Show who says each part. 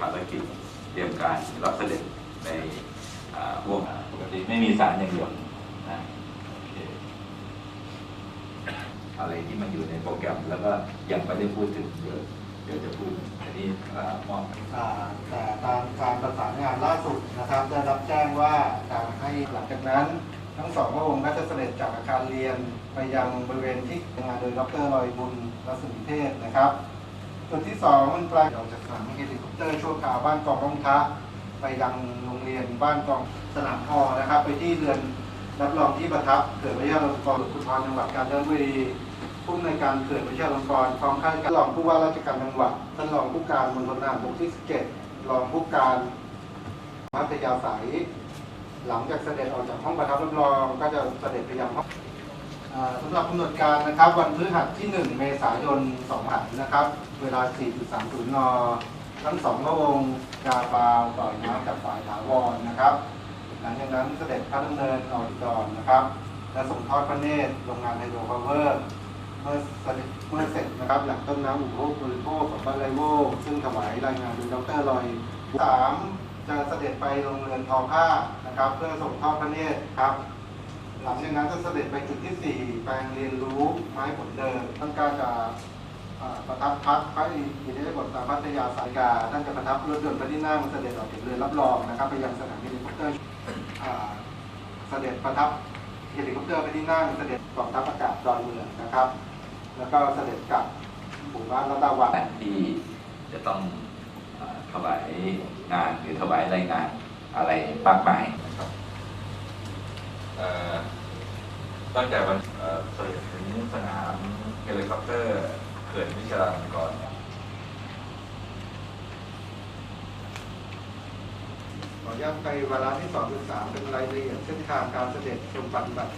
Speaker 1: ภารกิจเตรียมการรับเสด็จในห่วงปกติไม่มีสารอย่างเดียวนะอะไรที่มันอยู่ในโปรแกรมแล้วก็ยังไม่ได้พูดถึงเดี๋ยวเดี๋ยวจะพูดอันนี้มอบ
Speaker 2: แต่ตามการประสานงานล่าสุดนะครับได้รับแจ้งว่าการให้หลังจากนั้น ทั้งสองพระองค์ก็จะเสด็จจากอาคารเรียนไปยังบริเวณที่งานโดยดรลอยบุญรัศมีเทศนะครับ จุดที่สองมันปลายออกจากสนามเฮลิคอปเตอร์ชั่วคราวบ้านกองร่องทะไปยังโรงเรียนบ้านกองสนามพอนะครับ ไปที่เรือนรับรองที่ประทับเกิดพระยาลงกรณ์ภูธรจังหวัดกาญจนบุรีผู้อำนวยการเขื่อนพระเจ้าลงกรพร้อมข้าราชการรองผู้ว่าราชการจังหวัดท่านรองผู้การมณฑลทหารบกที่17รองผู้การพัทยาสายหลังจากเสด็จออกจากห้องประทับรับรองก็จะเสด็จไปยังห้อง สำหรับกำหนดการนะครับวันพฤหัสที่ 1 เมษายน2หันนะครับ เวลา 4.30 น ทั้งสองพระองค์กาปาวต่อยน้ำจากฝ่ายถาวรนะครับ หลังจากนั้นเสด็จพระดำเนินออกอุดรนะครับ และส่งทอดพระเนตรโรงงานไฮโดรพาวเวอร์เมื่อเสร็จเมื่อเสร็จนะครับหลังต้นน้ำอุปโภคบริโภคของบ้านไรโวซึ่งถวายรายงานโดยดรลอยสามจะเสด็จไปโรงเรือนทอผ้านะครับ เพื่อส่งทอดพระเนตรครับ หลังจากนั้นจะเสด็จไปจุดที่สี่แปลงเรียนรู้ไม้ผลเดิมท่านก็จะประทับพักพระอิริยาบถตามพัทยาสายกาท่านจะประทับรถยนต์พระที่นั่งเสด็จออกจากเรือนรับรองนะครับไปยังสนามเฮลิคอปเตอร์เสด็จประทับเฮลิคอปเตอร์ไปที่นั่งเสด็จกองทัพอากาศดอนเมืองนะครับ แล้วก็เสด็จกลับหมู่บ้านรัตดาวัน
Speaker 1: ที่จะต้องอ่าถวายงานหรือถวายรายงานอะไรมากมายนะครับเอ่ ตั้งแต่วันเสด็จถึงสนามเฮลิคอปเตอร์เขื่อนวิชาลงก่อน
Speaker 2: ขออนุญาตไปวาระที่2.3เป็นรายละเอียดเส้นทางการเสด็จชมปฏิบัติ